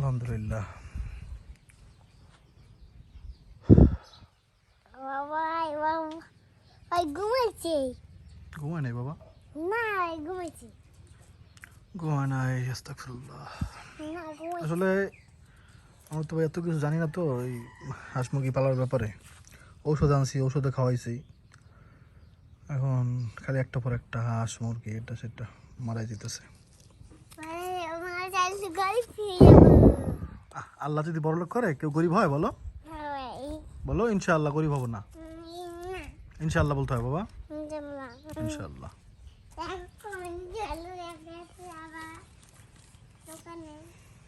আলহামদুলিল্লাহ। ঘুমায় নাই বাবা? ঘুমায় নাই আস্তাগফিরুল্লাহ। আসলে আমরা তো এত কিছু জানি না তো এই হাঁস মুরগি পালার ব্যাপারে। ঔষধ আনছি ঔষধে খাওয়াইছি। এখন খালি একটা পর একটা হাঁস মুরগি এটা সেটা মারাই দিতেছে। আল্লাহ যদি বড় লোক করে কেউ গরিব হয় বলো? বলো ইনশাআল্লাহ গরিব হব না। ইনশাআল্লাহ বলতে হয় বাবা। ইনশাআল্লাহ।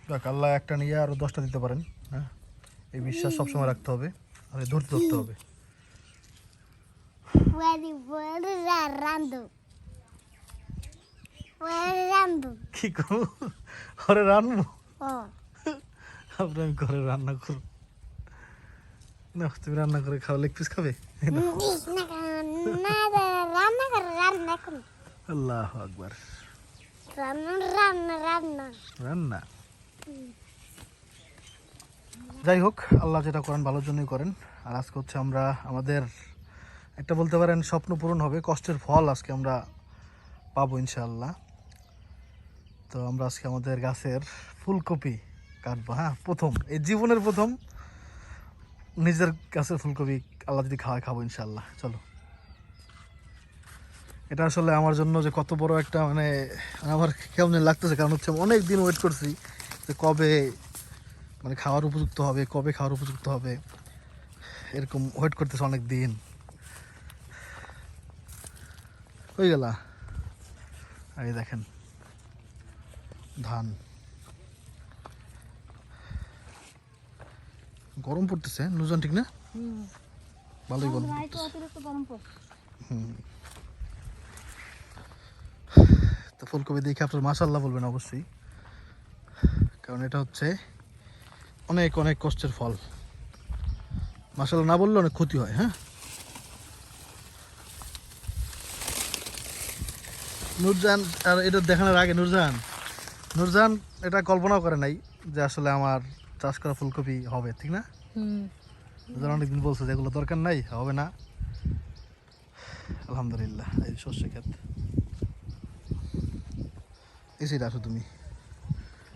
দেখ আল্লাহ একটা নিয়ে আরও দশটা দিতে পারেন হ্যাঁ? এই বিশ্বাস সবসময় রাখতে হবে আর ধৈর্য ধরতে হবে। রান্দু কি করব? ঘরে আপনি আমি ঘরে রান্না করব না তুমি রান্না করে খাও লেগ পিস খাবে? আল্লাহ আকবার। রান্না যাই হোক আল্লাহ যেটা করেন ভালোর জন্যই করেন। আর আজকে হচ্ছে আমরা আমাদের একটা বলতে পারেন স্বপ্ন পূরণ হবে কষ্টের ফল আজকে আমরা পাবো ইনশাআল্লাহ। তো আমরা আজকে আমাদের গাছের ফুলকপি কাটবো হ্যাঁ প্রথম। এই জীবনের প্রথম। নিজের কাছে ফুলকপি আল্লাহ যদি খাওয়ায়, খাব ইনশাল্লাহ চলো। এটা আসলে আমার জন্য যে কত বড় একটা মানে আমার কেমন লাগতেছে, কারণ হচ্ছে অনেক দিন ওয়েট করছি যে কবে মানে খাওয়ার উপযুক্ত হবে, কবে খাওয়ার উপযুক্ত হবে। এরকম ওয়েট করতেছে অনেক দিন হয়ে গেলা? আর দেখেন, ধান। গরম পড়তেছে নুজন ঠিক না? ভালোই গরম। তো ফুলকপি দেখে আপনার মাসাল্লাহ বলবেন অবশ্যই। কারণ এটা হচ্ছে অনেক অনেক কষ্টের ফল। মাসাল্লাহ না বললে অনেক ক্ষতি হয় হ্যাঁ? নুরজান আর এটা দেখানোর আগে নুরজান। নুরজান এটা কল্পনাও করে নাই যে আসলে আমার চাষ করা ফুলকপি হবে ঠিক না? হুম। নুরজান অনেকদিন বলছে যে এগুলো দরকার নাই হবে না। আলহামদুলিল্লাহ এই শস্য ক্ষেত। এসে আসো তুমি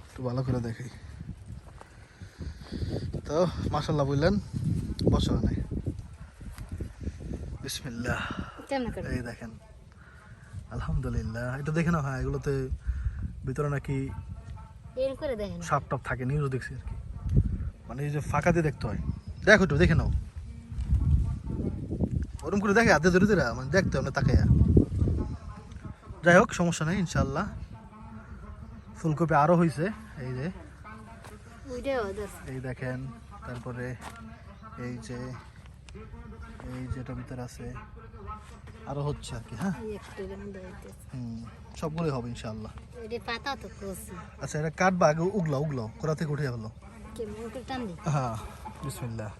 একটু ভালো করে দেখাই তো মাসাল্লাহ বললেন বসো নাই। বিসমিল্লাহ। এই দেখেন আলহামদুলিল্লাহ। এটা দেখে না হ্যাঁ এগুলোতে ভিতরে নাকি সাপ টাপ থাকে নিউজও দেখছি আর কি। মানে এই যে ফাঁকা দিয়ে দেখতে হয়। দেখো একটু দেখে নাও। ওরকম করে দেখে হাতে ধরে ধরে মানে দেখতে হবে না তাকে যাই হোক সমস্যা নেই ইনশাল্লাহ ফুলকপি আরও হয়েছে এই যে। এই দেখেন তারপরে এই যে এই যেটা ভিতরে আছে আরও হচ্ছে আর কি হ্যাঁ? হুম সবগুলোই হবে ইনশাল্লাহ আচ্ছা এটা কাটবা আগে উগলাও উগলাও কোথা থেকে উঠে গেলো হ্যাঁ বিসমিল্লাহ।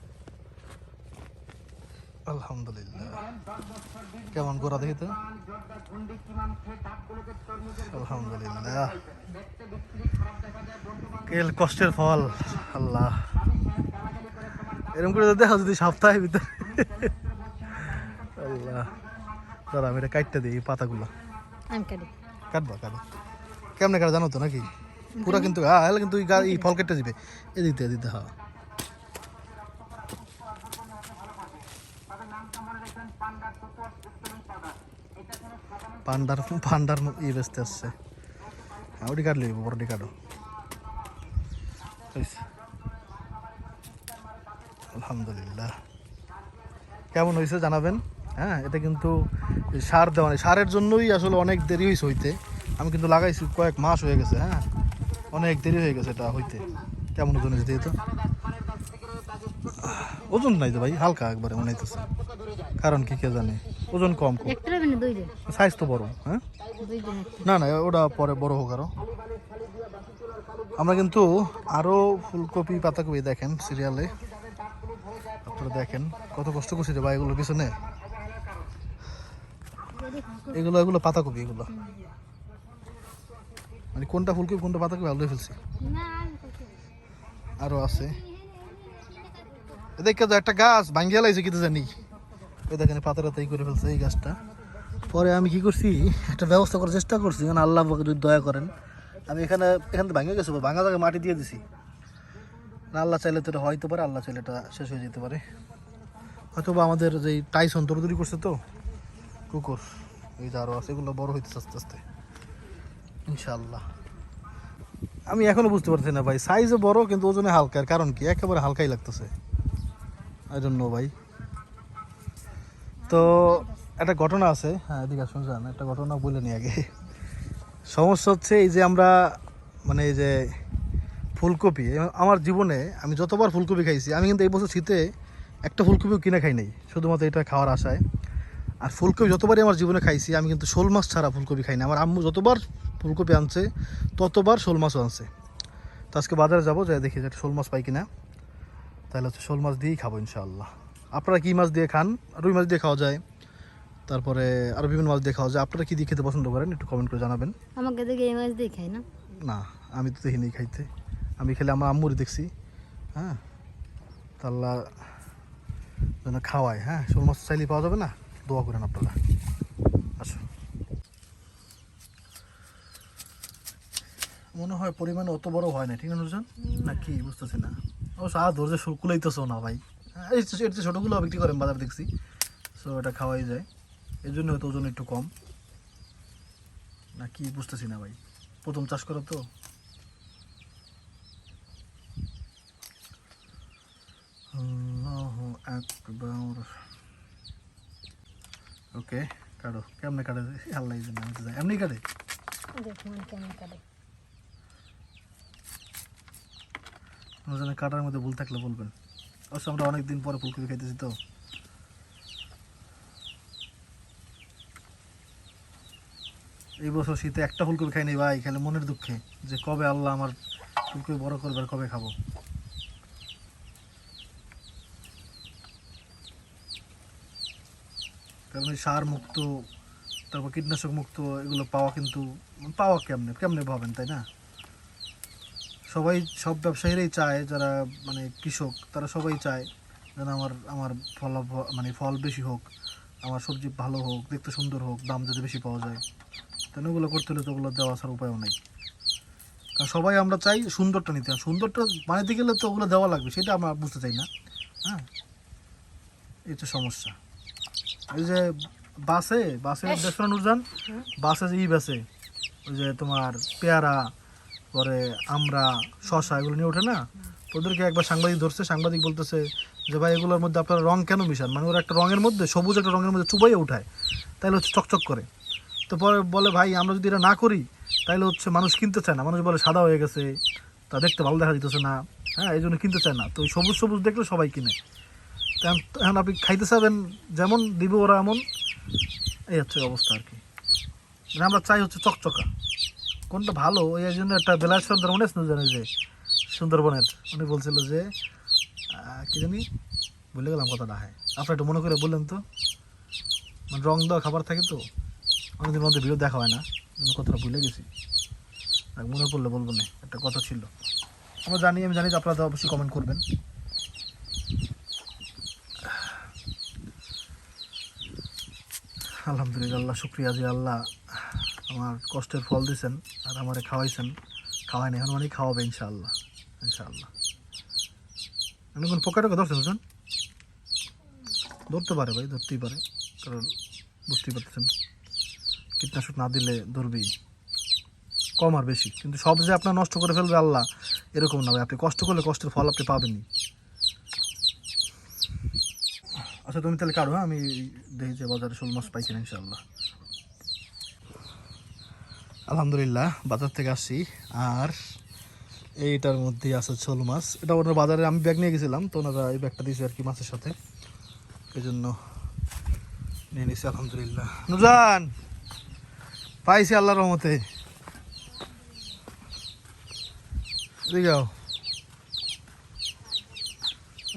আলহামদুলিল্লাহ। কেমন গোড়া দেখি তো? আলহামদুলিল্লাহ। কেল কষ্টের ফল আল্লাহ। এরকম করে দেখা যদি সপ্তাহে ভিতরে। আল্লাহ। দাঁড়া আমি এটা কাটতে দিই পাতাগুলো। কাটবা কাটো। কেমনে কাটা জানো তো নাকি? পুরা কিন্তু হ্যাঁ এলে কিন্তু এই ফল কেটে দিবে। এদিতে এদিতে হ্যাঁ। পান্ডার পান্ডার ই বেচতে আসছে। হ্যাঁ ওটি কাটলি বড়টি কাটো। হইছে। আলহামদুলিল্লাহ। কেমন হয়েছে জানাবেন? হ্যাঁ এটা কিন্তু সার দেওয়া নেই। সারের জন্যই আসলে অনেক দেরি হয়েছে হইতে। আমি কিন্তু লাগাইছি কয়েক মাস হয়ে গেছে হ্যাঁ। অনেক দেরি হয়ে গেছে এটা হইতে। কেমন ওজন হয়েছে তো ওজন নাই তো ভাই হালকা একবারে মনে হইতেছে। কারণ কি কে জানে ওজন কম কম। একটা হবে না দুই দিন। সাইজ তো বড় হ্যাঁ? না না ওটা পরে বড় হোক আরও। আমরা কিন্তু আরও ফুলকপি পাতাকপি দেখেন সিরিয়ালে আপনারা দেখেন কত কষ্ট করছি রে ভাই এগুলোর পিছনে। এগুলো এগুলো পাতাকপি এগুলো। মানে কোনটা ফুলকপি কোনটা পাতাকপি আলু ফেলছি। না আমি আরও আছে। দেখে তো একটা গাছ ভাঙ্গিয়া লাইছে কিন্তু জানি। এই দেখেন পাতারাতাই করে ফেলছে এই গাছটা। পরে আমি কি করছি একটা ব্যবস্থা করার চেষ্টা করছি মানে আল্লাহ যদি দয়া করেন। আমি এখানে এখান ভাঙে গেছে ভাঙা জায়গায় মাটি দিয়ে দিছি। আল্লাহ চাইলে তো এটা হয়তো পারে আল্লাহ চাইলে এটা শেষ হয়ে যেতে পারে। হয়তো বা আমাদের যে টাইসন দৌড়দৌড়ি করছে তো কুকুর এই যে আরও আছে এগুলো বড় হইতেছে আস্তে আস্তে। ইনশাআল্লাহ। আমি এখনও বুঝতে পারছি না ভাই সাইজে বড় কিন্তু ওজনে হালকা, এর কারণ কি? একেবারে হালকাই লাগতেছে। আই নো ভাই। তো একটা ঘটনা আছে হ্যাঁ এদিকে আসুন, যান, একটা ঘটনা বলে নি আগে। সমস্যা হচ্ছে এই যে আমরা মানে এই যে ফুলকপি, আমার জীবনে আমি যতবার ফুলকপি খাইছি, আমি কিন্তু এই বছর শীতে একটা ফুলকপিও কিনে খাই নাই, শুধুমাত্র এটা খাওয়ার আশায়। আর ফুলকপি যতবারই আমার জীবনে খাইছি, আমি কিন্তু শোল মাছ ছাড়া ফুলকপি খাই না আমার আম্মু যতবার ফুলকপি আনছে ততবার শোল মাছও আনছে। তো আজকে বাজারে যাব যাই দেখি যে শোল মাছ পাই কিনা। তাহলে হচ্ছে শোল মাছ দিয়েই খাব ইনশাআল্লাহ। আপনারা কী মাছ দিয়ে খান? রুই মাছ দিয়ে খাওয়া যায়। তারপরে আরও বিভিন্ন মাছ দিয়ে খাওয়া যায়। আপনারা কী দিয়ে খেতে পছন্দ করেন? একটু কমেন্ট করে জানাবেন। আমাকে দেখে এই মাছ দেখাই না। না আমি তো দেখিনি খাইতে। আমি খেলে আমার আম্মুর দেখছি। হ্যাঁ? তাল্লা যেন খাওয়ায়। হ্যাঁ? শোল মাছ চাইলে পাওয়া যাবে না? দোয়া করেন আপনারা আসো মনে হয় পরিমাণ অত বড় হয় না ঠিক না নুরজান? না কি বুঝতেছি না। অবশ্য আর ধৈর্য কুলাইতেছো না ভাই। হ্যাঁ, এর যে ছোটোগুলো বিক্রি করেন বাজার দেখছি। সো এটা খাওয়াই যায়। এর জন্য হয়তো ওজন একটু কম। না কি বুঝতেছি না ভাই। প্রথম চাষ করো তো। ওকে কাটো। কেমনে কাটে? আল্লাহ এমনি কাটে? দেখুন কেমন কাটে। কোনো কাটার মধ্যে ভুল থাকলে বলবেন। অবশ্য আমরা অনেকদিন পরে ফুলকপি খাইতেছি তো। এই বছর শীতে একটা ফুলকপি খাই নাই ভাই, খালি মনের দুঃখে যে কবে আল্লাহ আমার ফুলকপি বড় করবে আর কবে খাব। কারণ এই সার মুক্ত, তারপর কীটনাশক মুক্ত, এগুলো পাওয়া কিন্তু, পাওয়া কেমনে? কেমনে পাবেন, তাই না? সবাই সব ব্যবসায়ীরাই চায় যারা মানে কৃষক তারা সবাই চায় যেন আমার আমার ফল মানে ফল বেশি হোক আমার সবজি ভালো হোক দেখতে সুন্দর হোক দাম যাতে বেশি পাওয়া যায়। তাই না ওগুলো করতে হলে তো ওগুলো দেওয়া ছাড়া উপায়ও নেই। কারণ সবাই আমরা চাই সুন্দরটা নিতে আর সুন্দরটা বানাতে গেলে তো ওগুলো দেওয়া লাগবে সেটা আমরা বুঝতে চাই না। হ্যাঁ? এই তো সমস্যা। এই যে বাসে বাসে দেখছ না বাসে যে ই বাসে ওই যে তোমার পেয়ারা পরে আমরা শশা এগুলো নিয়ে ওঠে না, ওদেরকে একবার সাংবাদিক ধরছে, সাংবাদিক বলতেছে যে, ভাই, এগুলোর মধ্যে আপনারা রং কেন মিশান? মানে ওরা একটা রঙের মধ্যে, সবুজ একটা রঙের মধ্যে চুবাইয়ে উঠায়, তাইলে হচ্ছে চকচক করে। তো পরে বলে, ভাই, আমরা যদি এটা না করি, তাইলে হচ্ছে মানুষ কিনতে চায় না। মানুষ বলে, সাদা হয়ে গেছে, তা দেখতে ভালো দেখা যেতেছে না। হ্যাঁ এই জন্য কিনতে চায় না। তো ওই সবুজ সবুজ দেখলে সবাই কিনে। এখন আপনি খাইতে চাবেন যেমন, দিবে ওরা এমন, এই হচ্ছে অবস্থা আর কি। মানে আমরা চাই হচ্ছে চকচকা। কোনটা ভালো, ওই জন্য একটা বেলায় সুন্দরবন আছে না জানে যে? সুন্দরবনের। উনি বলছিল যে কি জানি? ভুলে গেলাম কথাটা হ্যাঁ। আপনার একটু মনে করে বললেন তো। মানে রং দেওয়া খাবার থাকে তো, অনেকদিন মধ্যে ভিডিও দেখা হয় না। আমি কথাটা ভুলে গেছি। মনে পড়লে বলব না, একটা কথা ছিল। আমরা জানি, আমি জানি যে আপনারা তো অবশ্যই কমেন্ট করবেন। আলহামদুলিল্লাহ শুক্রিয়া যে আল্লাহ আমার কষ্টের ফল দিয়েছেন আর আমারে খাওয়াইছেন। খাওয়াই না এখন অনেক খাওয়াবে ইনশাআল্লাহ ইনশাআল্লাহ। আপনি কোন পোকা টোকা ধরছেন বুঝছেন ধরতে পারে ভাই, ধরতেই পারে, কারণ বুঝতেই পারতেছেন। কীটনাশক না দিলে ধরবেই। কম আর বেশি, কিন্তু সব যে আপনার নষ্ট করে ফেলবে আল্লাহ, এরকম না ভাই। আপনি কষ্ট করলে কষ্টের ফল আপনি পাবেনই। আচ্ছা তুমি তাহলে কারও হ্যাঁ? আমি দেখি যে বাজারে শোল মাছ পাই কিনা ইনশাল্লাহ আলহামদুলিল্লাহ বাজার থেকে আসছি। আর এইটার মধ্যেই আছে শোল মাছ। এটা ওনার বাজারে আমি ব্যাগ নিয়ে গেছিলাম তো ওনারা এই ব্যাগটা দিয়েছে আর কি মাছের সাথে। এই জন্য নিয়ে নিছি আলহামদুলিল্লাহ। নুজান পাইছি আল্লাহর রহমতে। এদিকে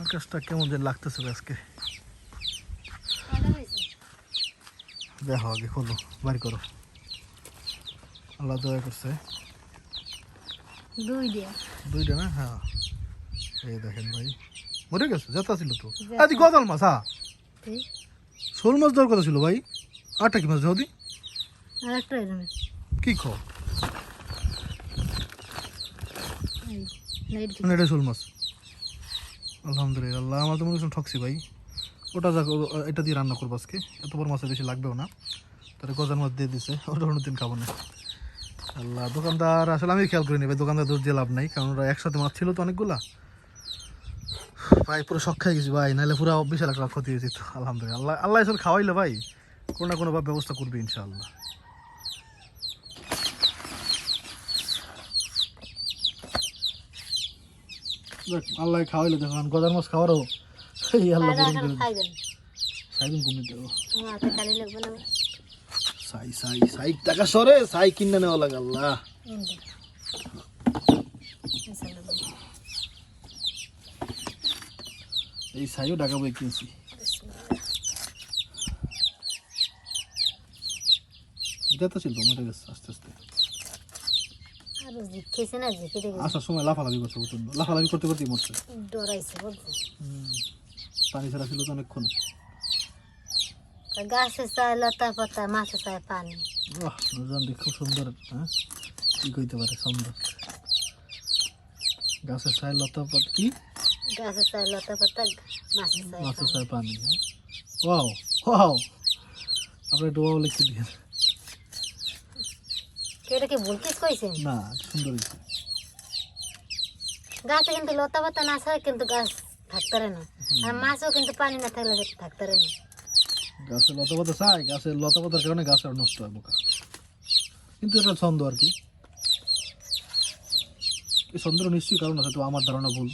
আকাশটা কেমন যেন লাগতেছে আজকে। দেখো আগে খোলো বাড়ি করো। আল্লাহ দয়া করছে। দুইটা না? হ্যাঁ। এই দেখেন ভাই। মরে গেছে যেতা ছিল তো। আদি গজাল মাছ হ্যাঁ। শোল মাছ দেওয়ার কথা ছিল ভাই। আটটা কি মাছ এরকম কি খাও মানে এটা শোল মাছ। আলহামদুলিল্লাহ আমার তো মনে হচ্ছে ঠকছি ভাই। ওটা যা এটা দিয়ে রান্না করব আজকে। এত বড় মাছের বেশি লাগবেও না। তাহলে গজার মাছ দিয়ে দিছে ওটা অন্যদিন খাব না। আল্লাহ দোকানদার আসলে আমি খেয়াল করি নি ভাই দোকানদার দোষ দিয়ে লাভ নাই কারণ ওরা একসাথে মাছ ছিল তো অনেকগুলা। ভাই পুরো শখ খাই গেছি ভাই নাহলে পুরো বিশাল একটা ক্ষতি হয়েছে তো আলহামদুলিল্লাহ। আল্লাহ আল্লাহ আসলে খাওয়াইলে ভাই কোনো না কোনো ব্যবস্থা করবে ইনশাআল্লাহ। আল্লাহ খাওয়াইলে দেখুন গজার মাছ খাওয়ারও এই আল্লাহ দিবে। খাইবেন। কমে দেবো আমার হাতে কালি লাগবে না সাই সাই সাই। টাকা সরে সাই কিনে নেওয়া লাগে আল্লাহ। এই সাইও টাকা বই কিনছি। এটা তো ছিল মরে গেছে আস্তে আস্তে। আসার সময় লাফালাফি করছে প্রচণ্ড লাফালাফি করতে করতেই মরছে। ডরাইছে পানি ছাড়া ছিল তো অনেকক্ষণ। গাছে চায় লতা পাতা মাছে চায় পানি। বাহ নুরজান দেখ খুব সুন্দর হ্যাঁ? কি কইতে পারে সুন্দর। গাছের ছায় লতা পাত কি? গাছে চায় লতা পাতা মাছে চায় মাছের পানি। ছায় পানি হ্যাঁ? Wow wow. আপনি একটু ওয়াও লিখতে দিয়ে কেউ এটা কি বলতে কইছেন না সুন্দর হয়েছে গাছে কিন্তু লতা পাতা না ছাড়া কিন্তু গাছ থাকতে পারে না। আর মাছও কিন্তু পানি না থাকলে থাকতে পারে না। গাছের লতা পাতা চাই, গাছের লতা পাতার কারণে গাছ আর নষ্ট হয় বোকা। কিন্তু এটা ছন্দ আর কি। এই নিশ্চয়ই কারণ আছে, তো আমার ধারণা ভুল।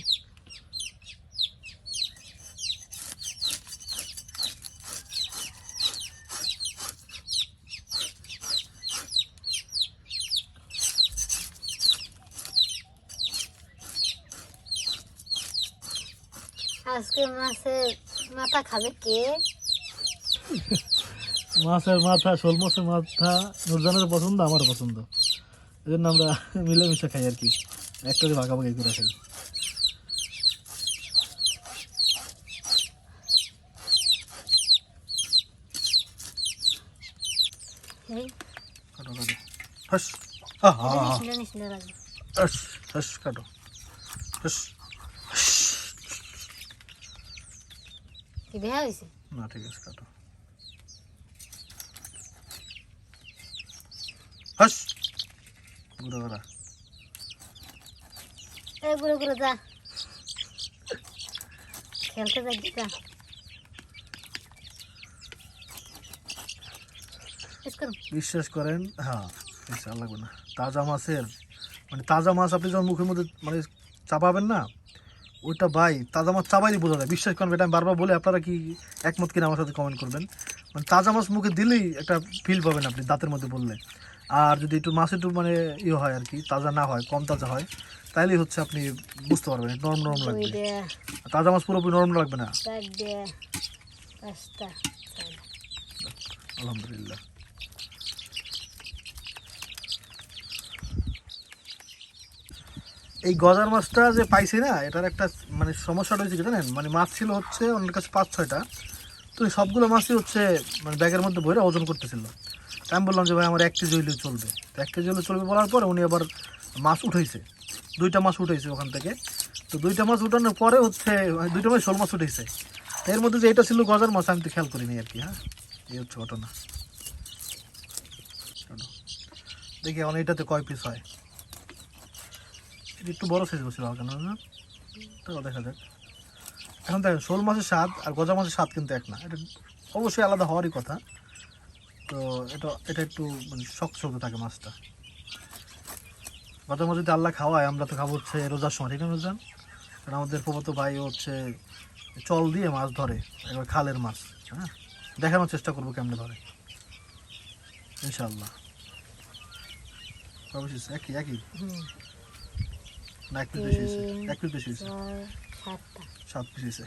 আজকে মাছের মাথা খাবে কে? মাছের মাথা শোল মাছের মাথা নুরজানের পছন্দ আমার পছন্দ। এই জন্য আমরা মিলেমিশে খাই আর কি। একটা করে ভাগাভাগি করে খাই। এই। কাটো কাটো। হাস কাটো। হাস কি বেহা হয়েছে না ঠিক আছে কাটো। হাস। গুঁড়ো যা। খেলতে যা। বিশ্বাস করেন হ্যাঁ লাগবে না। তাজা মাছের মানে তাজা মাছ আপনি যখন মুখের মধ্যে মানে চাপাবেন না ওইটা ভাই তাজা মাছ চাপাইলে বোঝা যায়। বিশ্বাস করেন এটা আমি বারবার বলে আপনারা কি একমত কিনা আমার সাথে কমেন্ট করবেন। মানে তাজা মাছ মুখে দিলেই একটা ফিল পাবেন আপনি দাঁতের মধ্যে বললে আর যদি একটু মাছ একটু মানে ইয়ে হয় আর কি তাজা না হয় কম তাজা হয় তাইলেই হচ্ছে আপনি বুঝতে পারবেন নরম নরম লাগবে। তাজা মাছ পুরোপুরি নরম লাগবে না। আলহামদুলিল্লাহ। এই গজার মাছটা যে পাইছি না এটার একটা মানে সমস্যাটা হয়েছে কি জানেন? মানে মাছ ছিল হচ্ছে ওনার কাছে পাঁচ ছয়টা। তো সবগুলো মাছই হচ্ছে মানে ব্যাগের মধ্যে ভরে ওজন করতেছিল। আমি বললাম যে ভাই, আমার এক কেজি হইলেও চলবে। তো এক কেজি হলে চলবে বলার পরে উনি আবার মাছ উঠাইছে। দুইটা মাছ উঠাইছে ওখান থেকে। তো দুইটা মাছ উঠানোর পরে হচ্ছে, দুইটা মাছ, শোল মাছ উঠেছে এর মধ্যে যে এটা ছিল গজার মাছ, আমি তো খেয়াল করিনি আর কি হ্যাঁ? এই হচ্ছে ঘটনা। দেখি এখন এটাতে কয় পিস হয়। এটা একটু বড় সাইজ বসছিল হালকা না তাও দেখা যাক। এখন দেখেন, শোল মাছের স্বাদ আর গজা মাছের স্বাদ কিন্তু এক না। এটা অবশ্যই আলাদা হওয়ারই কথা। তো এটা এটা একটু মানে শক্ত শক্ত থাকে মাছটা। মাছ যদি আল্লাহ খাওয়ায় আমরা তো খাব হচ্ছে রোজার সময় ঠিক না রোজান? কারণ আমাদের প্রবত ভাই হচ্ছে চল দিয়ে মাছ ধরে এবার খালের মাছ হ্যাঁ? দেখানোর চেষ্টা করব কেমনে ধরে। ইনশাল্লাহ? একই একই? না এক পিস বেশি হয়েছে এক পিস বেশি হয়েছে। সাত পিস হয়েছে।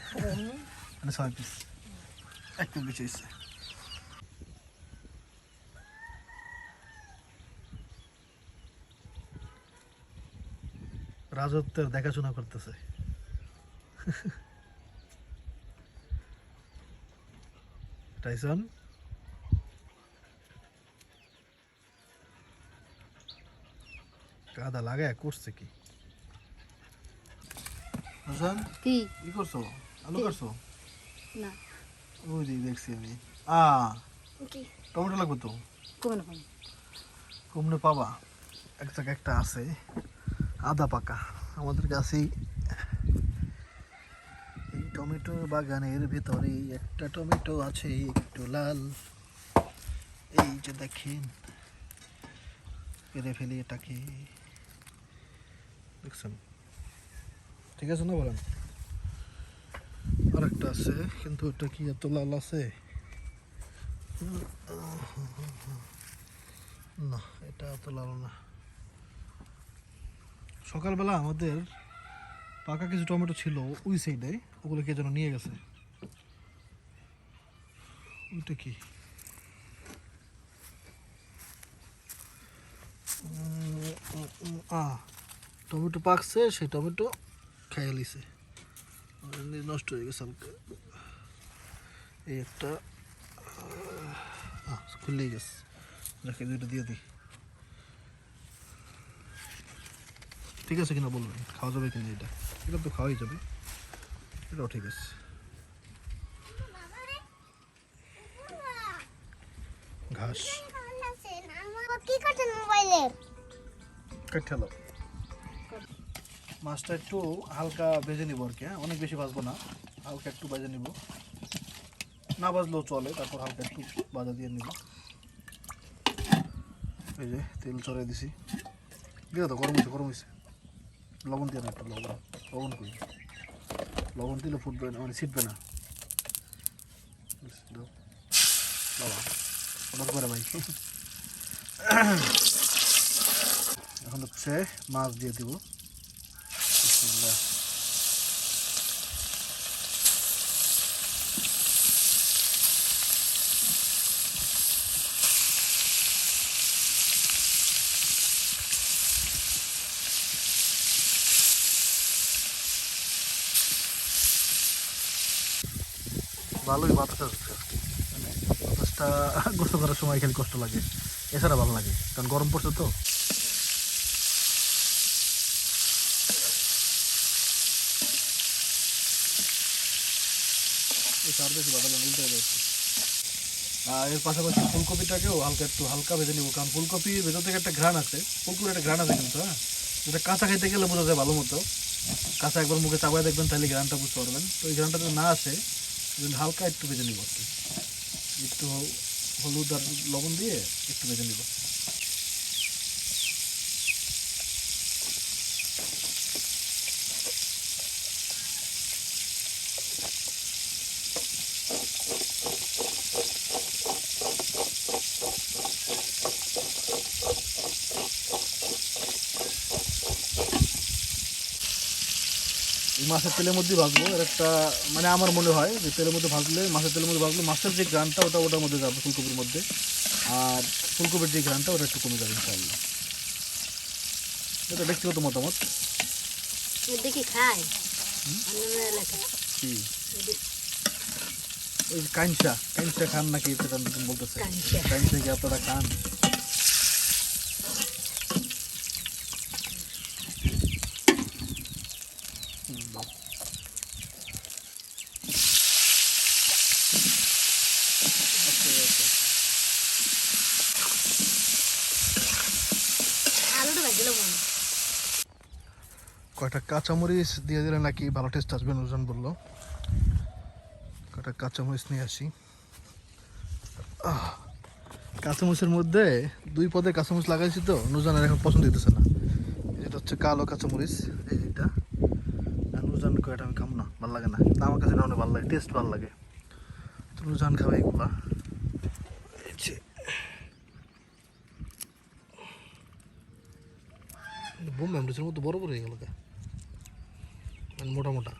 মানে ছয় পিস। এক পিস বেশি হয়েছে। রাজত্বের দেখাশোনা করতেছে। টাইসন কাদা লাগায় করছে কি? হাসান? কি? কি করছ? আলু করছ? না। ওই যে দেখছি আমি। আ কি? টমেটো লাগবে তো? কমন পাবা। এক জায়গায় একটা আছে। আদা পাকা। আমাদের কাছেই এই টমেটো বাগানের ভিতরে একটা টমেটো আছে, একটু লাল। এই যে দেখেন পেরে ফেলে এটাকে। দেখছেন? ঠিক আছে না বলেন? আর একটা আছে, কিন্তু এটা কি এত লাল আছে? না, এটা এত লাল না। সকালবেলা আমাদের পাকা কিছু টমেটো ছিল ওই সাইডে ওগুলো কে যেন নিয়ে গেছে। ওইটা কি? টমেটো পাকছে সেই টমেটো খেয়ে লিছে নষ্ট হয়ে গেছে হালকা এই একটা খুললেই গেছে। দুইটা দিয়ে দিই? ঠিক আছে কিনা বলবেন? খাওয়া যাবে কিনা এটা? এটা তো খাওয়াই যাবে। এটাও ঠিক আছে। ঘাস। মাছটা একটু হালকা ভেজে নিব আর কি হ্যাঁ? অনেক বেশি ভাজবো না। হালকা একটু ভেজে নিব। না ভাজলেও চলে, তারপর হালকা একটু ভাজা দিয়ে নিব। এই যে তেল চড়াই দিছি। দিয়ে তো? গরম হয়েছে গরম হয়েছে লবণ দিয়ে না একটু লবণ লবণ করি লবণ দিলে ফুটবে না মানে ছিটবে না। বাবা আবার করে ভাই এখন হচ্ছে মাছ দিয়ে দিব বিসমিল্লাহ। ভালোই বাতাস আসছে মানে বাতাসটা গোসল করার সময় খেলে কষ্ট লাগে। এছাড়া ভালো লাগে, কারণ গরম পড়ছে তো। এর পাশাপাশি ফুলকপিটাকেও হালকা একটু হালকা ভেজে নিব, কারণ ফুলকপি ভেতর থেকে একটা ঘ্রাণ আছে। ফুলকপির একটা ঘ্রাণ আছে কিন্তু হ্যাঁ? যেটা কাঁচা খাইতে গেলে বোঝা যায় ভালো মতো। কাঁচা একবার মুখে চাপায় দেখবেন, তাহলে ঘ্রাণটা বুঝতে পারবেন। তো এই ঘ্রাণটা যদি না আসে হালকা একটু ভেজে নিব একটু হলুদ আর লবণ দিয়ে একটু ভেজে নিব। মাছের তেলের মধ্যে ভাজবো। এর একটা মানে আমার মনে হয় যে তেলের মধ্যে ভাজলে মাছের তেলের মধ্যে ভাজলে মাছের যে গ্রানটা ওটা ওটার মধ্যে যাবে ফুলকপির মধ্যে। আর ফুলকপির যে গ্রানটা ওটা একটু কমে যাবে ইনশাআল্লাহ। এটা ব্যক্তিগত মতামত। দেখি খাই অন্য এলাকা কি? ওই কাইনসা কাইনসা খান নাকি সেটা বলতেছে। কাইনসা কি আপনারা খান হুম। Okay, okay. আলুটা ভাজলো মনে কয়টা কাঁচামরিচ দিয়ে দিলে নাকি ভালো টেস্ট আসবে নুরজান বলল। কয়টা কাঁচামরিচ নিয়ে আসি। কাঁচামরিচের মধ্যে দুই পদে কাঁচামরিচ লাগাইছি তো নুরজানের এখন পছন্দ হইতেছে না। এটা হচ্ছে কালো কাঁচামরিচ এইটা নুরজান কয়টা আমি খাম না, ভালো লাগে না। আমার কাছে অনেক ভালো লাগে টেস্ট ভালো লাগে। তো নুরজান খাবে এগুলা। বোম ম্যামডিসের মতো বড় বড় হয়ে গেল মোটা মোটা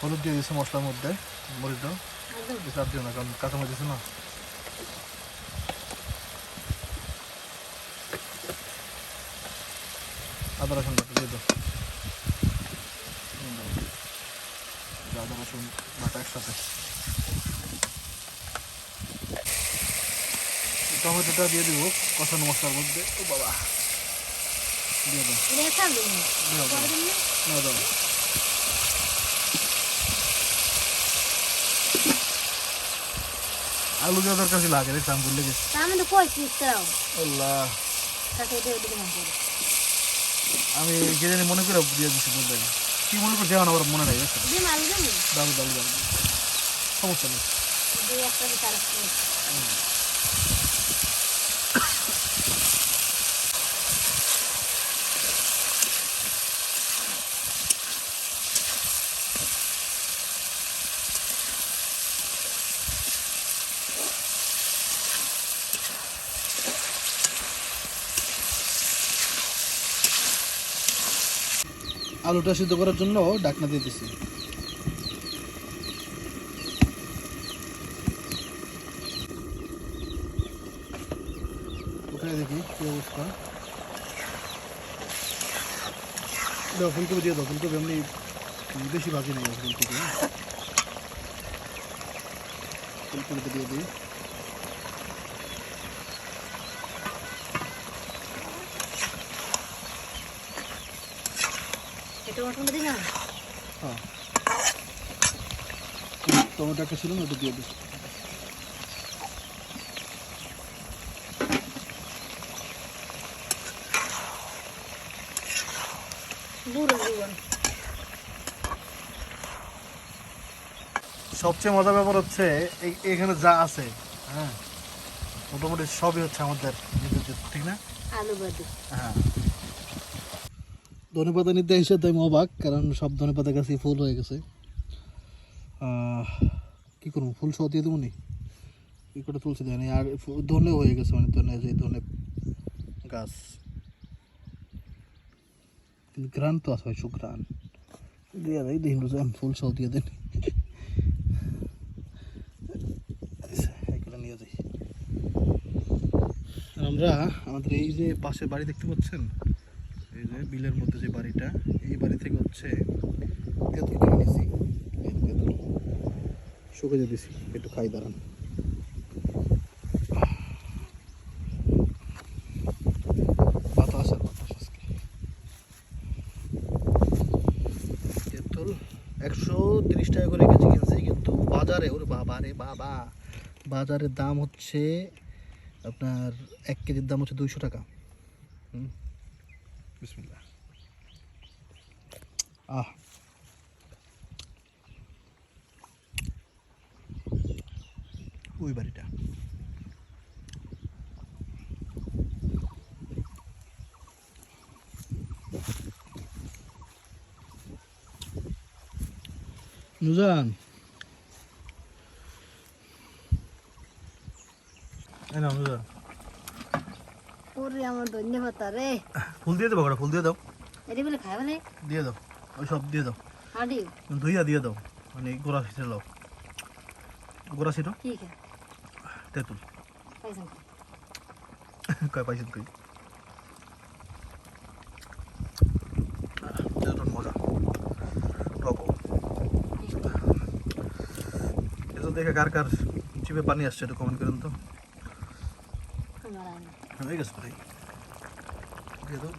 হলুদ দিয়ে দিয়েছে মশলার মধ্যে বেশি আর দিও না কারণ কাঁচামরিচ দিছে না। আদা রসুন বাটা দিয়ে দাও। আদা রসুন বাটা একসাথে। টমেটোটা দিয়ে দিব কষানো মশলার মধ্যে। ও বাবা। দিয়ে দাও। না। দাও। আলু দেওয়া দরকার ছিল আগে দেখতাম ভুলে গেছি। আমি তো আল্লাহ। তাকে আমি কে জানি মনে করে দিয়ে দিচ্ছি বলতে কি মনে করছি এখন আমার মনে নাই আলু সমস্যা নেই। দুই একটা তার আলুটা সিদ্ধ করার জন্য ডাকনা দিয়ে দিচ্ছি ওখানে দেখি কি অবস্থা। দাও ফুলকপি দিয়ে দাও, ফুলকপি এমনি বেশি ভাজি নেই, ফুলকপি দিয়ে দিই এটা মটন দিই না হ্যাঁ টমেটো একটা ছিল না ওটা দিয়ে সবচেয়ে মজার ব্যাপার হচ্ছে এই- এখানে যা আছে হ্যাঁ মোটামুটি সবই হচ্ছে আমাদের ঠিক না? আলু হ্যাঁ। ধনে পাতা নিতে এসে তো আমি অবাক, কারণ সব ধনে পাতা গাছই ফুল হয়ে গেছে। কি করব, ফুল সহ দিয়ে দেবো নি? কি করে তুলছে দেয়নি আর ধনে হয়ে গেছে মানে ধনে যে ধনে গাছ। কিন্তু গ্রান তো আছে সুগ্রান দিয়ে দেয় দিন ফুল সহ দিয়ে দেন নিয়ে যাই। আমরা আমাদের এই যে পাশে বাড়ি দেখতে পাচ্ছেন? এই যে বিলের মধ্যে যে বাড়িটা, এই বাড়ি থেকে হচ্ছে তেঁতুল। কিনে শুকে যেতেছি একটু খাই, দাঁড়ান। একশো তিরিশ টাকা করে কেজি কিনছি, কিন্তু বাজারে, ওরে বাবা রে বাবা, বাজারের দাম হচ্ছে আপনার এক কেজির দাম হচ্ছে দুইশো টাকা। হুম? বিসমিল্লাহ আহ ওই বাড়িটা নুজান এই নাও নুজান ওরে আমার ধন্যবাদ রে। ফুল দিয়ে দেবো ওটা ফুল দিয়ে দাও। এটি বলে খাই বলে দিয়ে দাও ওই সব দিয়ে দাও। হাঁড়ি ধুইয়া দিয়ে দাও মানে গোড়া ছিটে দাও গোড়া ছিটো কি খা? তেঁতুল। কয় পাইছেন তেঁতুল দেখে কার কার চিপে পানি আসছে একটু কমেন্ট করেন তো। আয় না হয়ে গেছে ভাই দিয়ে দাও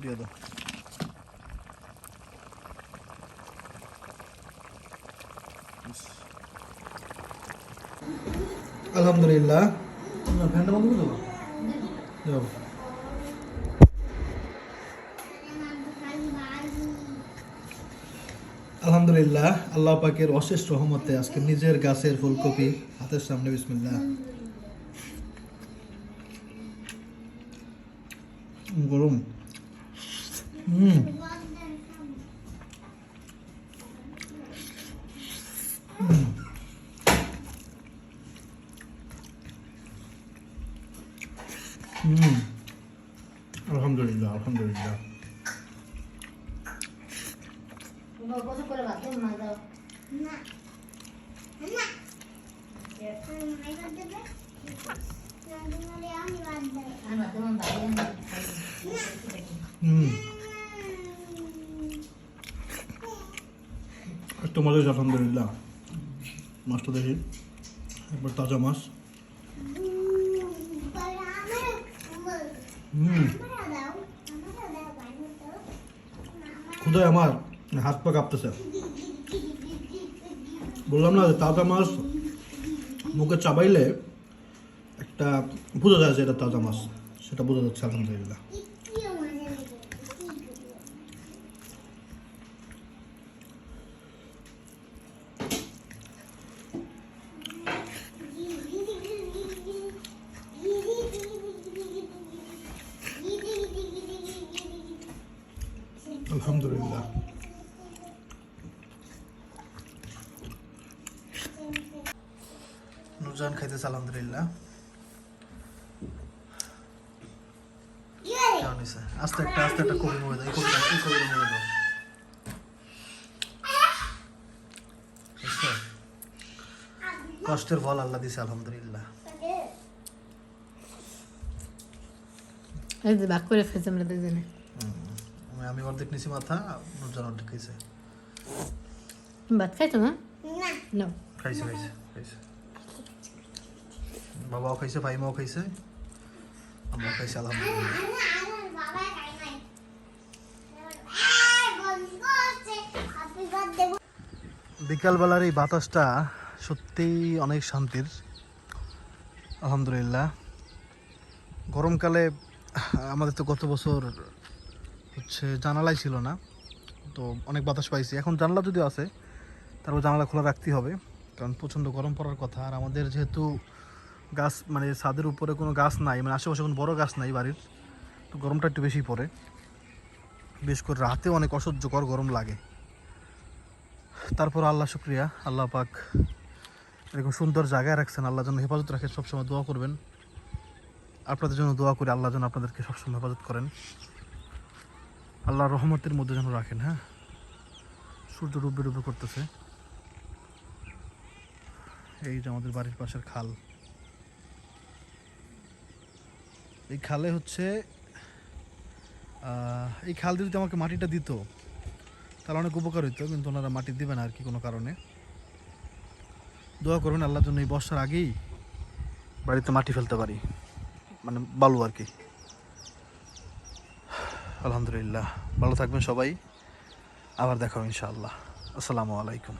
দিয়ে দাও বিসমিল্লাহ। আল্লাহ পাকের অশেষ রহমতে আজকে নিজের গাছের ফুলকপি হাতের সামনে বিসমিল্লাহ। গরম। আলহামদুলিল্লাহ আলহামদুলিল্লাহ। মজা হয়েছে আলহামদুলিল্লাহ মাছটা দেখি। একবার তাজা মাছ। হুম। খুদাই আমার, হাত পা কাঁপতেছে। বললাম না যে তাজা মাছ মুখে চাবাইলে একটা বোঝা যায় যে এটা তাজা মাছ। সেটা বোঝা যাচ্ছে, আলহামদুলিল্লাহ। কষ্টের ফল আল্লাহ দিছে আলহামদুলিল্লাহ। এই যে ভাগ করে ফেলছে আমরা দুজনে। আমি- অর্ধেক নিছি মাথা নুরজান অর্ধেক খাইছে। ভাত খাইছো না? না। খাইছে খাইছে খাইছে। বাবাও খাইছে ভাইমাও খাইছে। আমরা খাইছি আলহামদুলিল্লাহ। বিকালবেলার এই বাতাসটা সত্যিই অনেক শান্তির। আলহামদুলিল্লাহ। গরমকালে, আমাদের তো গত বছর হচ্ছে জানালাই ছিল না, তো অনেক বাতাস পাইছি। এখন জানলা যদিও আছে, তারপর জানালা খোলা রাখতেই হবে, কারণ প্রচণ্ড গরম পড়ার কথা। আর আমাদের যেহেতু গাছ মানে ছাদের উপরে কোনো গাছ নাই মানে আশেপাশে কোনো বড় গাছ নাই বাড়ির, তো গরমটা একটু বেশি পড়ে। বিশেষ করে রাতে অনেক অসহ্যকর গরম লাগে। তারপর আল্লাহ শুক্রিয়া, আল্লাহ পাক এরকম সুন্দর জায়গায় রাখছেন আল্লাহ যেন হেফাজত রাখেন, সবসময় দোয়া করবেন। আপনাদের জন্য দোয়া করে, আল্লাহ যেন আপনাদেরকে সবসময় হেফাজত করেন। আল্লাহ রহমতের মধ্যে যেন রাখেন হ্যাঁ? সূর্য ডুবে ডুবে করতেছে। এই যে আমাদের বাড়ির পাশের খাল। এই খালে হচ্ছে এই খাল দিয়ে যদি আমাকে মাটিটা দিত, তাহলে অনেক উপকার হইতো, কিন্তু ওনারা মাটি দিবে না আর কি কোনো কারণে। দোয়া করবেন আল্লাহর জন্য, এই বর্ষার আগেই বাড়িতে মাটি ফেলতে পারি। মানে বালু আর কি। আলহামদুলিল্লাহ। ভালো থাকবেন সবাই। আবার দেখাও ইনশাআল্লাহ। আসসালামু আলাইকুম।